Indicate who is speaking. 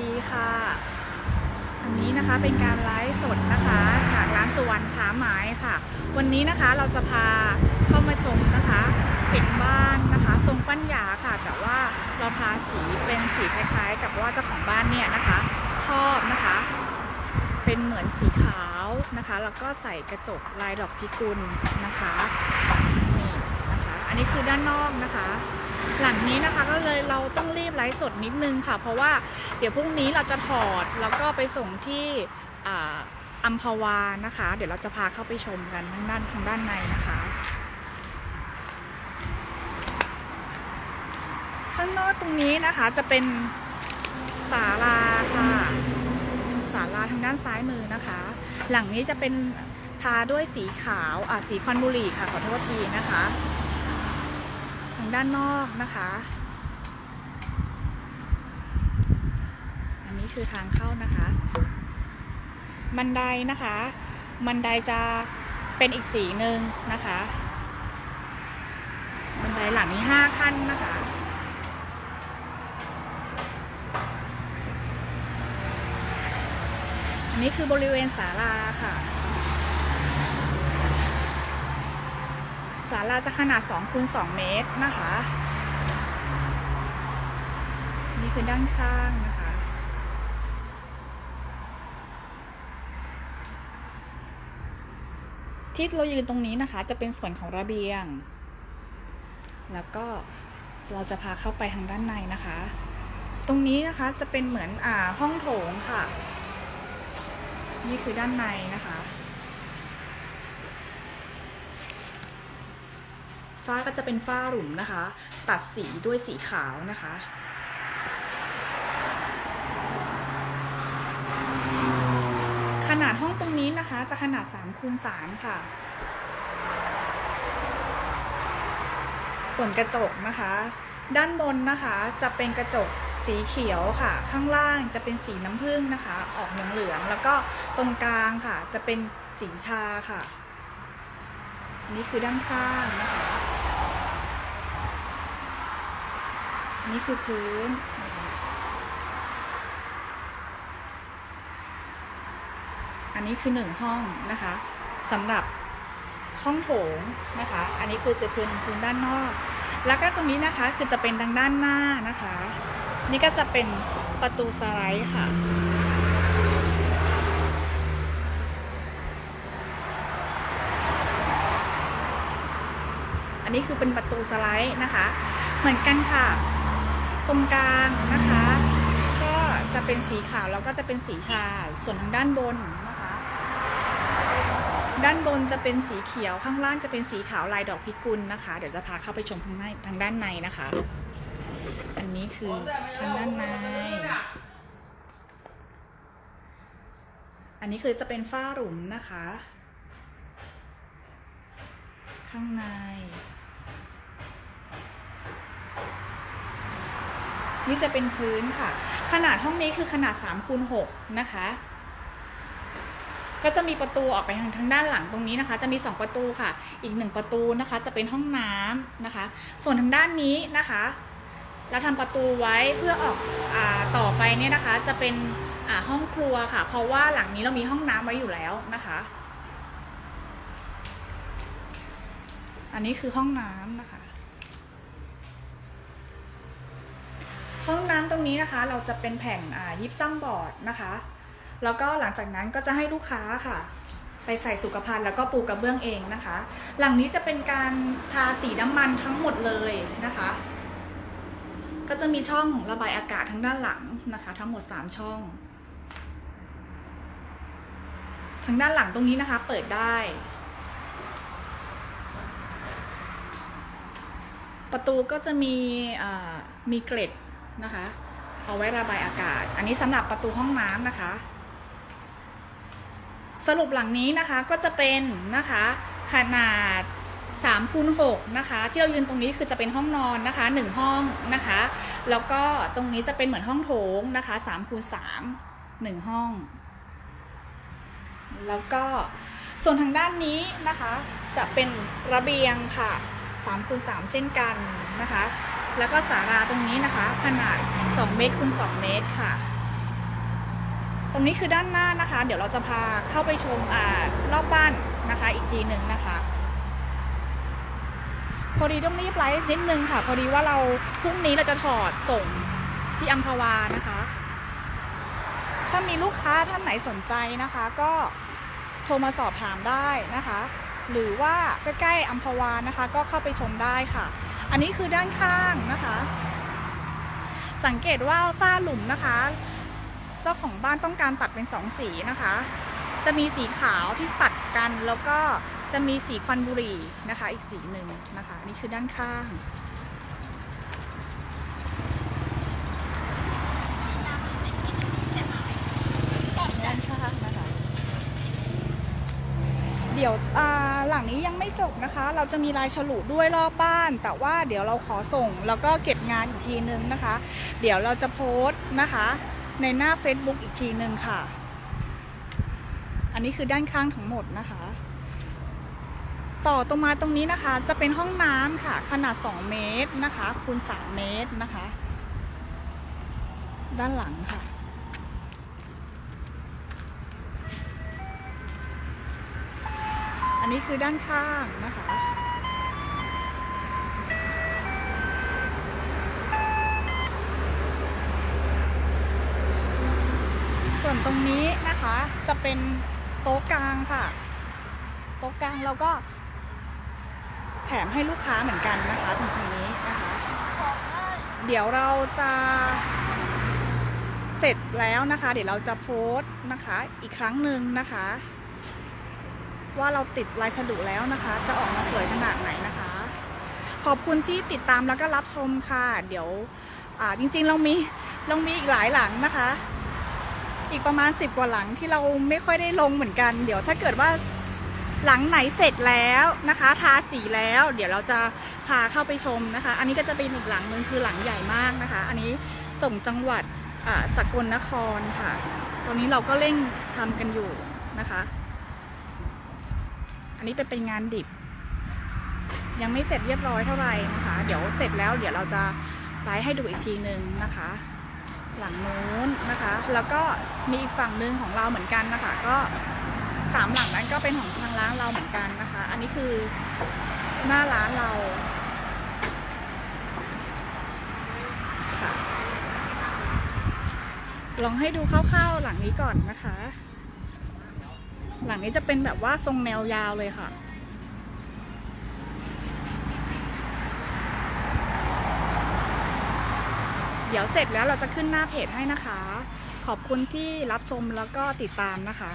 Speaker 1: ดีค่ะ อันนี้นะคะเป็นการไลฟ์สดนะคะจากร้านสุวรรณค้าไม้ค่ะ วันนี้นะคะเราจะพาเข้ามาชมนะคะเป็นบ้านนะคะทรงปั้นหยาค่ะ แต่ว่าเราทาสีเป็นสีคล้ายๆ กับว่าเจ้าของบ้านเนี่ยนะคะ ชอบนะคะ เป็นเหมือนสีขาวนะคะ แล้วก็ใส่กระจกลายดอกพิกุลนะคะนี่นะคะ อันนี้คือด้านนอกนะคะ หลังนี้นะคะก็เลย ฟ์สดนิดนึงค่ะ เพราะว่าเดี๋ยวพรุ่งนี้เราจะถอดแล้วก็ไปส่งที่อัมพวานะคะ เดี๋ยวเราจะพาเข้าไปชมกันทางด้านทางด้านในนะคะ ข้างนอกตรงนี้นะคะจะเป็นศาลาค่ะศาลาทางด้านซ้ายมือนะคะ หลังนี้จะเป็นทาด้วยสีขาวอ่าสีควันบุหรี่ค่ะขอโทษทีนะคะ ทางด้านนอกนะคะ อั นนี้คือทางเข้านะคะ บันไดนะคะ บันไดจะเป็นอีกสีหนึ่งนะคะ บันไดหลังนี้ห้าขั้นนะคะอันนี้คือบริเวณศาลาค่ะศาลาจะขนาด2คูณ2เมตรนะคะ นี่คือด้านข้างนะคะ ที่เรายืนตรงนี้นะคะ จะเป็นส่วนของระเบียง แล้วก็เราจะพาเข้าไปทางด้านในนะคะ ตรงนี้นะคะจะเป็นเหมือนอ่าห้องโถงค่ะ นี่คือด้านในนะคะ ฝ้าก็จะเป็นฝ้าหลุมนะคะ ตัดสีด้วยสีขาวนะคะ ขนาดห้องตรงนี้นะคะ จะขนาด3คูณ3ค่ะ ส่วนกระจกนะคะ ด้านบนนะคะจะเป็นกระจกสีเขียวค่ะ ข้างล่างจะเป็นสีน้ำผึ้งนะคะ ออกเหลืองๆแล้วก็ตรงกลางค่ะ จะเป็นสีชาค่ะ นี่คือด้านข้างนะคะ นี่คือพื้นนะคะ อันนี้คือหนึ่งห้องนะคะสำหรับห้องโถงนะคะ อันนี้คือจะพื้นพื้นด้านนอก แล้วก็ตรงนี้นะคะคือจะเป็นทางด้านหน้านะคะ นี่ก็จะเป็นประตูสไลด์ค่ะอันนี้คือเป็นประตูสไลด์นะคะ เหมือนกันค่ะ ตรงกลางนะคะ ก็จะเป็นสีขาวแล้วก็จะเป็นสีชาส่วนทางด้านบนน ด้านบนจะเป็นสีเขียวข้างล่างจะเป็นสีขาวลายดอกพิกุลนะคะ เดี๋ยวจะพาเข้าไปชมทางในทางด้านในนะคะ อันนี้คือทางด้านใน อันนี้คือจะเป็นฝ้าหลุมนะคะ ข้างในนี่จะเป็นพื้นค่ะ ขนาดห้องนี้คือขนาด3คูณ6นะคะ ก็จะมีประตูออกไปทางทางด้านหลังตรงนี้นะคะ จะมี 2 ประตูค่ะ อีก 1 ประตูนะคะ จะเป็นห้องน้ำนะคะ ส่วนทางด้านนี้นะคะเราทำประตูไว้เพื่อออกอต่อไปเนี่ยนะคะ จะเป็นห้องครัวค่ะ เพราะว่าหลังนี้เรามีห้องน้ำไว้อยู่แล้วนะคะ อันนี้คือห้องน้ำนะคะ ห้องน้ำตรงนี้นะคะ เราจะเป็นแผ่นยิปซัมบอร์ดนะคะ แล้วก็หลังจากนั้นก็จะให้ลูกค้าค่ะ ไปใส่สุขภัณฑ์แล้วก็ปูกระเบื้องเองนะคะ หลังนี้จะเป็นการทาสีน้ำมันทั้งหมดเลยนะคะ ก็จะมีช่องระบายอากาศทางด้านหลังนะคะ ทั้งหมด 3 ช่องทางด้านหลังตรงนี้นะคะ เปิดได้ ประตูก็จะมีมีเกล็ดนะคะ เอาไว้ระบายอากาศ อันนี้สำหรับประตูห้องน้ำนะคะ สรุปหลังนี้นะคะก็จะเป็นนะคะขนาด3คูณ6นะคะ ที่เรายืนตรงนี้คือจะเป็นห้องนอนนะคะ 1 ห้องนะคะ แล้วก็ตรงนี้จะเป็นเหมือนห้องโถงนะคะ3คูณ3 1 ห้อง แล้วก็ส่วนทางด้านนี้นะคะ จะเป็นระเบียงค่ะ3คูณ3เช่นกันนะคะ แล้วก็ศาลาตรงนี้นะคะ ขนาด 2 เมตรคูณ2เมตรค่ะ ตรงนี้คือด้านหน้านะคะ เดี๋ยวเราจะพาเข้าไปชมอ่ารอบบ้านนะคะ อีกทีหนึ่งนะคะพอดีต้องรีบไลฟ์นิดนึงค่ะ พอดีว่าเราพรุ่งนี้เราจะถอดส่งที่อัมพวานะคะ ถ้ามีลูกค้าท่านไหนสนใจนะคะ ก็โทรมาสอบถามได้นะคะ หรือว่าใกล้ๆอัมพวานะคะ ก็เข้าไปชมได้ค่ะ อันนี้คือด้านข้างนะคะ สังเกตว่าฝ้าหลุมนะคะ จ้าของบ้านต้องการตัดเป็นสองสีนะคะ จะมีสีขาวที่ตัดกันแล้วก็จะมีสีควันบุหรี่นะคะ อีกสีหนึ่งนะคะ นี่คือด้านข้างด้านข้างนะคะเดี๋ยวหลังนี้ยังไม่จบนะคะ เราจะมีลายฉลุด้วยรอบบ้าน แต่ว่าเดี๋ยวเราขอส่งแล้วก็เก็บงานอีกทีนึงนะคะ เดี๋ยวเราจะโพสต์นะคะ ในหน้า Facebook อีกทีหนึ่งค่ะ อันนี้คือด้านข้างทั้งหมดนะคะ ต่อตรงมาตรงนี้นะคะ จะเป็นห้องน้ำค่ะ ขนาด 2 เมตรนะคะ คูณ 3 เมตรนะคะ ด้านหลังค่ะอันนี้คือด้านข้างนะคะ ส่วนตรงนี้นะคะจะเป็นโต๊ะกลางค่ะ โต๊ะกลางเราก็แถมให้ลูกค้าเหมือนกันนะคะตรงตรงนี้นะคะ เดี๋ยวเราจะเสร็จแล้วนะคะ เดี๋ยวเราจะโพสต์นะคะอีกครั้งหนึ่งนะคะ ว่าเราติดลายฉลุแล้วนะคะ จะออกมาสวยขนาดไหนนะคะ ขอบคุณที่ติดตามแล้วก็รับชมค่ะ เดี๋ยวอ่าจริงๆเรามีเรามีอีกหลายหลังนะคะ อีกประมาณ 10 กว่าหลังที่เราไม่ค่อยได้ลงเหมือนกัน เดี๋ยวถ้าเกิดว่าหลังไหนเสร็จแล้วนะคะ ทาสีแล้ว เดี๋ยวเราจะพาเข้าไปชมนะคะ อันนี้ก็จะเป็นอีกหลังหนึ่งคือหลังใหญ่มากนะคะ อันนี้ส่งจังหวัดสกลนครค่ะ ตอนนี้เราก็เร่งทำกันอยู่นะคะ อันนี้เป็นเป็นงานดิบ ยังไม่เสร็จเรียบร้อยเท่าไหร่นะคะ เดี๋ยวเสร็จแล้วเดี๋ยวเราจะไลฟ์ให้ดูอีกทีหนึ่งนะคะ หลังนู้นนะคะ แล้วก็มีอีกฝั่งหนึ่งของเราเหมือนกันนะคะ ก็สามหลังนั้นก็เป็นของทางร้านเราเหมือนกันนะคะ อันนี้คือหน้าร้านเราค่ะลองให้ดูคร่าวๆหลังนี้ก่อนนะคะ หลังนี้จะเป็นแบบว่าทรงแนวยาวเลยค่ะ ดี๋ยวเสร็จแล้วเราจะขึ้นหน้าเพจให้นะคะ ขอบคุณที่รับชมแล้วก็ติดตามนะคะ